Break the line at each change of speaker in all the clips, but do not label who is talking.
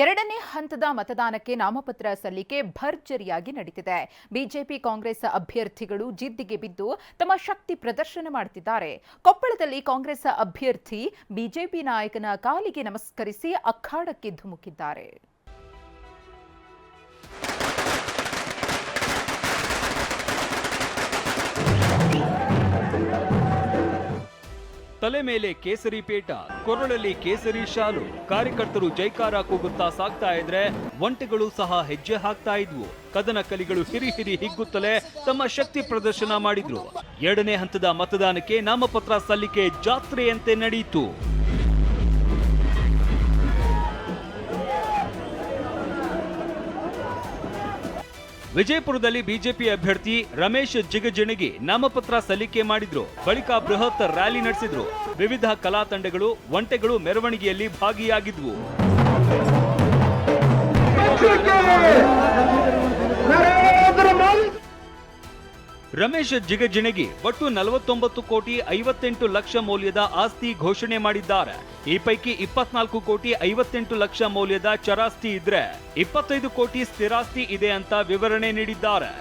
ಎರಡನೇ ಹಂತದ ಮತದಾನಕ್ಕೆ ನಾಮಪತ್ರ ಸಲ್ಲಿಕೆ ಭರ್ಜರಿಯಾಗಿ ನಡೀತಿದೆ. ಬಿಜೆಪಿ ಕಾಂಗ್ರೆಸ್ ಅಭ್ಯರ್ಥಿಗಳು ಜಿದ್ದಿಗೆ ಬಿದ್ದು ತಮ್ಮ ಶಕ್ತಿ ಪ್ರದರ್ಶನ ಮಾಡುತ್ತಿದ್ದಾರೆ ಕೊಪ್ಪಳದಲ್ಲಿ ಕಾಂಗ್ರೆಸ್ ಅಭ್ಯರ್ಥಿ, ಬಿಜೆಪಿ ನಾಯಕನ ಕಾಲಿಗೆ ನಮಸ್ಕರಿಸಿ ಅಖಾಡಕ್ಕೆ ಧುಮುಕಿದ್ದಾರೆ.
ತಲೆ ಮೇಲೆ ಕೇಸರಿ ಪೇಟ, ಕೊರಳಲ್ಲಿ ಕೇಸರಿ ಶಾಲು. ಕಾರ್ಯಕರ್ತರು ಜೈಕಾರ ಕೂಗುತ್ತಾ ಸಾಗ್ತಾ ಇದ್ರೆ ಒಂಟೆಗಳು ಸಹ ಹೆಜ್ಜೆ ಹಾಕ್ತಾ ಇದ್ವು. ಕದನ ಕಲಿಗಳು ಹಿರಿ ಹಿರಿ ಹಿಗ್ಗುತ್ತಲೇ ತಮ್ಮ ಶಕ್ತಿ ಪ್ರದರ್ಶನ ಮಾಡಿದ್ರು. ಎರಡನೇ ಹಂತದ ಮತದಾನಕ್ಕೆ ನಾಮಪತ್ರ ಸಲ್ಲಿಕೆ ಜಾತ್ರೆಯಂತೆ ನಡೆಯಿತು. ವಿಜಯಪುರದಲ್ಲಿ ಬಿಜೆಪಿ ಅಭ್ಯರ್ಥಿ ರಮೇಶ್ ಜಿಗಜಿಣಗಿ ನಾಮಪತ್ರ ಸಲ್ಲಿಕೆ ಮಾಡಿದ್ರು. ಬಳಿಕ ಬೃಹತ್ ರ್ಯಾಲಿ ನಡೆಸಿದ್ರು. ವಿವಿಧ ಕಲಾ ತಂಡಗಳು, ಒಂಟೆಗಳು, ಮೆರವಣಿಗೆಯಲ್ಲಿ ಭಾಗಿಯಾಗಿದ್ವು. ರಮೇಶ್ ಜಿಗಜಿಣಗಿ ಒಟ್ಟು ನಲವತ್ತೊಂಬತ್ತು ಕೋಟಿ ಐವತ್ತೆಂಟು ಲಕ್ಷ ಮೌಲ್ಯದ ಆಸ್ತಿ ಘೋಷಣೆ ಮಾಡಿದ್ದಾರೆ. ಈ ಪೈಕಿ ಇಪ್ಪತ್ನಾಲ್ಕು ಕೋಟಿ ಐವತ್ತೆಂಟು ಲಕ್ಷ ಮೌಲ್ಯದ ಚರಾಸ್ತಿ ಇದ್ರೆ ಇಪ್ಪತ್ತೈದು ಕೋಟಿ ಸ್ಥಿರಾಸ್ತಿ ಇದೆ ಅಂತ ವಿವರಣೆ ನೀಡಿದ್ದಾರೆ.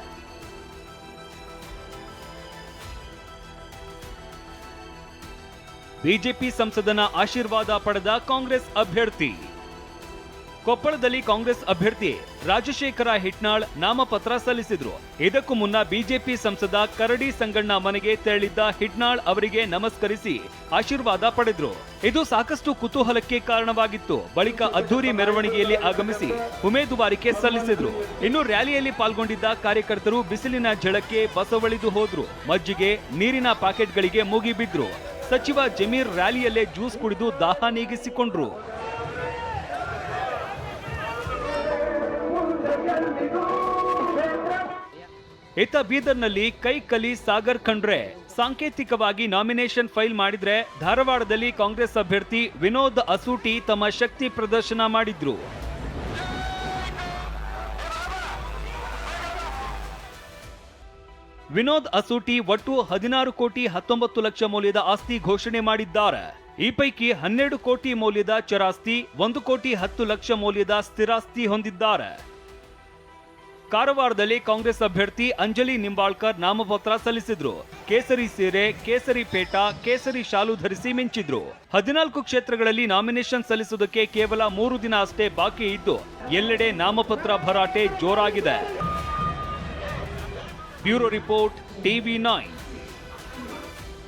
ಬಿಜೆಪಿ ಸಂಸದನ ಆಶೀರ್ವಾದ ಪಡೆದ ಕಾಂಗ್ರೆಸ್ ಅಭ್ಯರ್ಥಿ ಕೊಪ್ಪಳದಲ್ಲಿ ಕಾಂಗ್ರೆಸ್ ಅಭ್ಯರ್ಥಿ ರಾಜಶೇಖರ ಹಿಟ್ನಾಳ್ ನಾಮಪತ್ರ ಸಲ್ಲಿಸಿದ್ರು. ಇದಕ್ಕೂ ಮುನ್ನ ಬಿಜೆಪಿ ಸಂಸದ ಕರಡಿ ಸಂಗಣ್ಣ ಮನೆಗೆ ತೆರಳಿದ್ದ ಹಿಟ್ನಾಳ್ ಅವರಿಗೆ ನಮಸ್ಕರಿಸಿ ಆಶೀರ್ವಾದ ಪಡೆದ್ರು. ಇದು ಸಾಕಷ್ಟು ಕುತೂಹಲಕ್ಕೆ ಕಾರಣವಾಗಿತ್ತು. ಬಳಿಕ ಅದ್ದೂರಿ ಮೆರವಣಿಗೆಯಲ್ಲಿ ಆಗಮಿಸಿ ಉಮೇದುವಾರಿಕೆ ಸಲ್ಲಿಸಿದ್ರು. ಇನ್ನು ರ್ಯಾಲಿಯಲ್ಲಿ ಪಾಲ್ಗೊಂಡಿದ್ದ ಕಾರ್ಯಕರ್ತರು ಬಿಸಿಲಿನ ಝಳಕ್ಕೆ ಬಸವಳಿದು ಹೋದ್ರು. ಮಜ್ಜಿಗೆ, ನೀರಿನ ಪ್ಯಾಕೆಟ್ಗಳಿಗೆ ಮುಗಿಬಿದ್ರು. ಸಚಿವ ಜಮೀರ್ ರ್ಯಾಲಿಯಲ್ಲೇ ಜ್ಯೂಸ್ ಕುಡಿದು ದಾಹ ನೀಗಿಸಿಕೊಂಡ್ರು. ಇತ್ತ ಬೀದರ್ನಲ್ಲಿ ಕೈ ಕಲಿ ಸಾಗರ್ ಖಂಡ್ರೆ. ಸಾಂಕೇತಿಕವಾಗಿ ನಾಮಿನೇಷನ್ ಫೈಲ್ ಮಾಡಿದ್ರೆ ಧಾರವಾಡದಲ್ಲಿ ಕಾಂಗ್ರೆಸ್ ಅಭ್ಯರ್ಥಿ ವಿನೋದ್ ಅಸೂಟಿ ತಮ್ಮ ಶಕ್ತಿ ಪ್ರದರ್ಶನ ಮಾಡಿದ್ರು. ವಿನೋದ್ ಅಸೂಟಿ ಒಟ್ಟು ಹದಿನಾರು ಕೋಟಿ ಹತ್ತೊಂಬತ್ತು ಲಕ್ಷ ಮೌಲ್ಯದ ಆಸ್ತಿ ಘೋಷಣೆ ಮಾಡಿದ್ದಾರೆ. ಈ ಪೈಕಿ ಹನ್ನೆರಡು ಕೋಟಿ ಮೌಲ್ಯದ ಚರಾಸ್ತಿ, ಒಂದು ಕೋಟಿ ಹತ್ತು ಲಕ್ಷ ಮೌಲ್ಯದ ಸ್ಥಿರಾಸ್ತಿ ಹೊಂದಿದ್ದಾರೆ. ಕಾರವಾರದಲ್ಲಿ ಕಾಂಗ್ರೆಸ್ ಅಭ್ಯರ್ಥಿ ಅಂಜಲಿ ನಿಂಬಾಳ್ಕರ್ ನಾಮಪತ್ರ ಸಲ್ಲಿಸಿದ್ರು. ಕೇಸರಿ ಸೀರೆ, ಕೇಸರಿ ಪೇಟ, ಕೇಸರಿ ಶಾಲು ಧರಿಸಿ ಮಿಂಚಿದ್ರು. ಹದಿನಾಲ್ಕು ಕ್ಷೇತ್ರಗಳಲ್ಲಿ ನಾಮಿನೇಷನ್ ಸಲ್ಲಿಸುವುದಕ್ಕೆ ಕೇವಲ ಮೂರು ದಿನ ಅಷ್ಟೇ ಬಾಕಿ ಇದ್ದು, ಎಲ್ಲೆಡೆ ನಾಮಪತ್ರ ಭರಾಟೆ ಜೋರಾಗಿದೆ. Bureau report, TV nine.